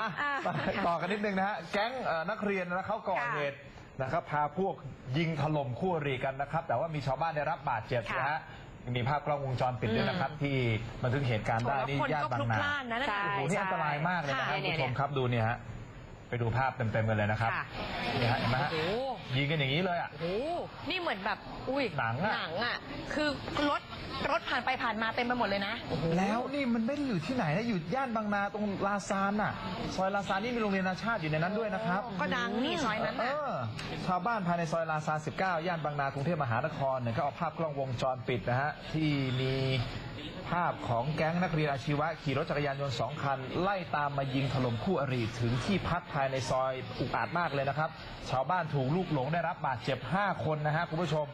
อะอะต่อต่อกันนิดนึงนะฮะ แก๊งเอ่อนักเรียนนะเขาก่อค่ะเหตุนะครับ พาพวกยิงถล่มคู่อริกันนะครับ แต่ว่ามีชาวบ้านได้รับบาดเจ็บค่ะนะฮะ มีภาพกล้องวงจรปิดด้วยนะครับ ที่บันทึกเหตุการณ์ได้โอ้นี่แล้วคนย่านก็บาพลุงกนา พล่านนะนั่นน่ะ โอ้โหนี่อันตรายมากเลยนะคค่ะรับคุณเนี่ยผู้ชมครับดูเนี่ยฮะ ไปดูภาพเต็มๆกันเลยนะครับค่ะ นี่ฮะเห็นไหมฮะโอ้โหยิงกันอย่างนี้เลยอะ โอ้โหนี่เหมือนแบบ อุ้ยหนังอะ หนังอะคือรถรถ ผ่านไปผ่านมาเต็มไปหมดเลยนะ แล้วนี่มันไม่ได้อยู่ที่ไหนนะอยู่ย่านบางนาตรงลาซานน่ะ ซอยลาซานนี่มีโรงเรียนนาชาติอยู่ในนั้นด้วยนะครับ ก็ดังนี่ซอยนั้นเอน่ะ อชาวบ้านภายในซอยลาซาน19 ย่านบางนากรุงเทพมหานครเนี่ยก็เอาภาพกล้องวงจรปิดนะฮะ ที่มีภาพของแก๊งนักเรียนอาชีวะ ขี่รถจักรยานยนต์สองคัน ไล่ตามมายิงถล่มคู่อริถึงที่พักภายในซอยอุกอาจมากเลยนะครับ ชาวบ้านถูกลูกหลงได้รับบาดเจ็บ 5 คนนะฮะคุณผู้ชม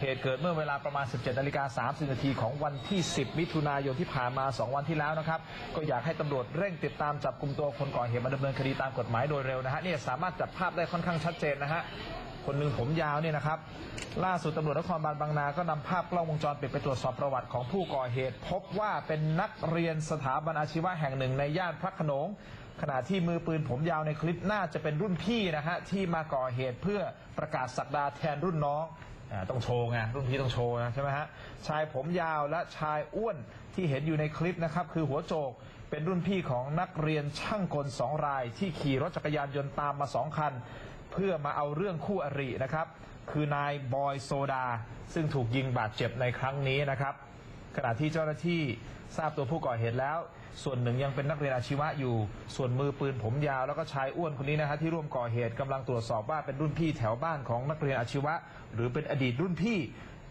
เหตุเกิดเมื่อเวลาประมาณ 17นาฬิกา30นาทีของวันที่ 10 มิถุนายนที่ผ่านมา 2 วันที่แล้วนะครับ ก็อยากให้ตำรวจเร่งติดตามจับกลุ่มตัวคนก่อเหตุมาดำเนินคดีตามกฎหมายโดยเร็วนะฮะเนี่ยสามารถจับภาพได้ค่อนข้างชัดเจนนะฮะคนหนึ่งผมยาวเนี่ยนะครับ ล่าสุดตำรวจนครบาลบางนา ก็นำภาพกล้องวงจรปิดไปตรวจสอบประวัติของผู้ก่อเหตุ พบว่าเป็นนักเรียนสถาบันอาชีวะแห่งหนึ่งในย่านพระโขนง ขณะที่มือปืนผมยาวในคลิปน่าจะเป็นรุ่นพี่นะฮะที่มาก่อเหตุเพื่อประกาศสักดาแทนรุ่นน้อง อ่าต้องโชว์ไงรุ่นพี่ต้องโชว์นะใช่ไหมฮะชายผมยาวและชายอ้วนที่เห็นอยู่ในคลิปนะครับคือหัวโจกเป็นรุ่นพี่ของนักเรียนช่างกลสองราย ที่ขี่รถจักรยานยนต์ตามมาสองคัน เพื่อมาเอาเรื่องคู่อรินะครับ คือนายบอยโซดา ซึ่งถูกยิงบาดเจ็บในครั้งนี้นะครับ ขณะที่เจ้าหน้าที่ทราบตัวผู้ก่อเหตุแล้ว ส่วนหนึ่งยังเป็นนักเรียนอาชีวะอยู่ ส่วนมือปืนผมยาวแล้วก็ชายอ้วนคนนี้นะฮะที่ร่วมก่อเหตุกำลังตรวจสอบว่าเป็นรุ่นพี่แถวบ้านของนักเรียนอาชีวะ หรือเป็นอดีตรุ่นพี่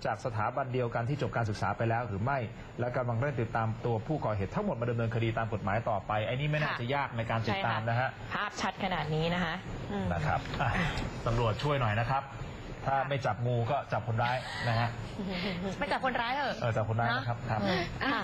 จากสถาบันเดียวกันที่จบการศึกษาไปแล้วหรือไม่ และกำลังเร่งติดตามตัวผู้ก่อเหตุทั้งหมดมาดำเนินคดีตามกฎหมายต่อไป ไอ้นี่ไม่น่าค่ะจะยากในการติดตามนะฮะภาพชัดขนาดนี้นะคะอืมนะครับอะตำรวจช่วยหน่อยนะครับ ถ้าไม่จับงูก็จับคนร้ายนะฮะไปจับคนร้ายเถอะ เออจับคนร้ายนะครับครับอืมอะ